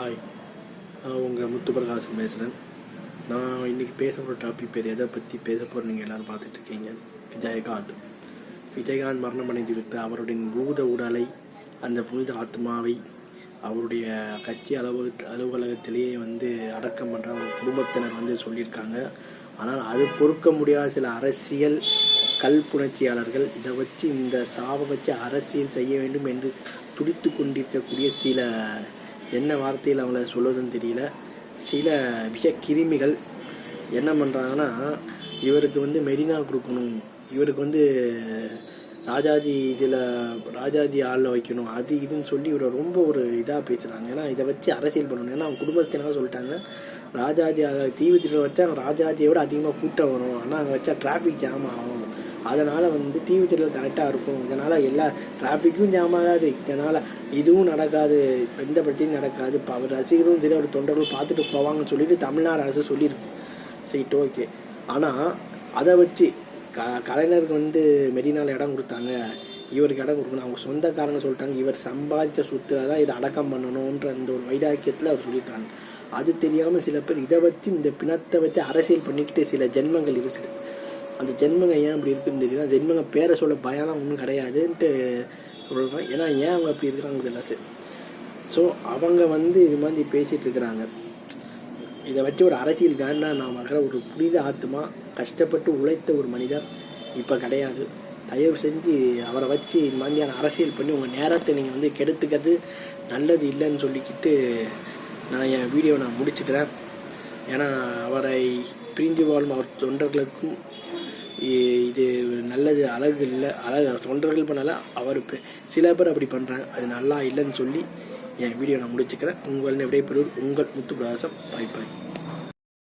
Hi நான் உங்கள் முத்துப்பிரகாசம் பேசுகிறேன் நான் இன்றைக்கி பேச போகிற டாபிக் பேர் எதை பற்றி பேச போகிற நீங்கள் எல்லாரும் பார்த்துட்ருக்கீங்க விஜயகாந்த். விஜயகாந்த் மரணம் அடைந்து விட்டு அவருடைய பூத உடலை அந்த புனித ஆத்மாவை அவருடைய கட்சி அலுவலக அலுவலகத்திலேயே வந்து அடக்கம் பண்ணுற அவங்க குடும்பத்தினர் வந்து சொல்லியிருக்காங்க. ஆனால் அது பொறுக்க முடியாத சில அரசியல் கல்புணர்ச்சியாளர்கள் இதை வச்சு இந்த சாவை வச்சு அரசியல் செய்ய வேண்டும் என்று துடித்து கொண்டிருக்கக்கூடிய சில என்ன வார்த்தையில் அவங்கள சொல்லுவதுன்னு தெரியல. சில விஷ கிருமிகள் என்ன பண்ணுறாங்கன்னா இவருக்கு வந்து மெரினா கொடுக்கணும். இவருக்கு வந்து ராஜாஜி இதில் ராஜாஜி ஆளில் வைக்கணும். அது இதுன்னு சொல்லி இவரை ரொம்ப ஒரு இதாக பேசுகிறாங்க ஏன்னா இதை வச்சு அரசியல் பண்ணணும். ஏன்னா அவங்க குடும்பத்தினாக சொல்லிட்டாங்க? ராஜாஜி தீவிரத்தில் வச்சா ராஜாஜியை விட அதிகமாக கூட்டம் வரும். ஆனால் அங்கே வச்சா டிராஃபிக் ஜாம் ஆகும். அதனால் வந்து டிவி தீவுத்திரியில் கரெக்டாக இருக்கும். இதனால் எல்லா டிராஃபிக்கும் ஜாம் ஆகாது. இதனால் இதுவும் நடக்காது. எந்த பிரச்சனையும் நடக்காது. இப்போ அவர் ரசிகரும் சரி அவர் தொண்டர்களும் பார்த்துட்டு போவாங்கன்னு சொல்லிட்டு தமிழ்நாடு அரசு சொல்லியிருக்கு. சரி ஓகே. ஆனால் அதை வச்சு க கலைஞருக்கு வந்து மெரினாவில் இடம் கொடுத்தாங்க. இவருக்கு இடம் கொடுக்கணும். அவங்க சொந்தக்காரங்க சொல்லிட்டாங்க. இவர் சம்பாதிச்ச சொத்துல தான் இதை அடக்கம் பண்ணணுன்ற அந்த ஒரு வைராக்கியத்தில் அவர் சொல்லியிருக்காங்க அது தெரியாமல் சில பேர் இதை வச்சு இந்த பிணத்தை வச்சு அரசியல் பண்ணிக்கிட்டு சில ஜென்மங்கள் இருக்குது. அந்த ஜென்மங்க ஏன் அப்படி இருக்குன்னு தெரியல ஜென்மங்க பேரை சொல்ல பயம்லாம் ஒன்றும் கிடையாதுன்ட்டு சொல்கிறேன் ஏன்னா ஏன் அவங்க அப்படி இருக்கிறாங்க தெரியல ஸோ அவங்க வந்து இது மாதிரி பேசிகிட்டு இருக்கிறாங்க. இதை வச்சு ஒரு அரசியல் வேண்டாம் நான் வர ஒரு புனித ஆத்மா கஷ்டப்பட்டு உழைத்த ஒரு மனிதர் இப்போ கிடையாது. தயவு செஞ்சு அவரை வச்சு இது மாதிரியான அரசியல் பண்ணி உங்கள் நேரத்தை நீங்கள் வந்து கெடுத்துக்கிறது நல்லது இல்லைன்னு சொல்லிக்கிட்டு நான் என் வீடியோவை நான் முடிச்சுக்கிறேன். ஏன்னா அவரை பிரிஞ்சு வாழும் அவர் தொண்டர்களுக்கும் இது நல்லது அழகு இல்லை. அழகு தொண்டர்கள் பண்ணலை அவர் சில பேர் அப்படி பண்ணுறாங்க அது நல்லா இல்லைன்னு சொல்லி என் வீடியோ நான் முடிச்சுக்கிறேன். உங்கள் விடைபெறுவர் உங்கள் முத்து பிரகாசம் பாய் பாய்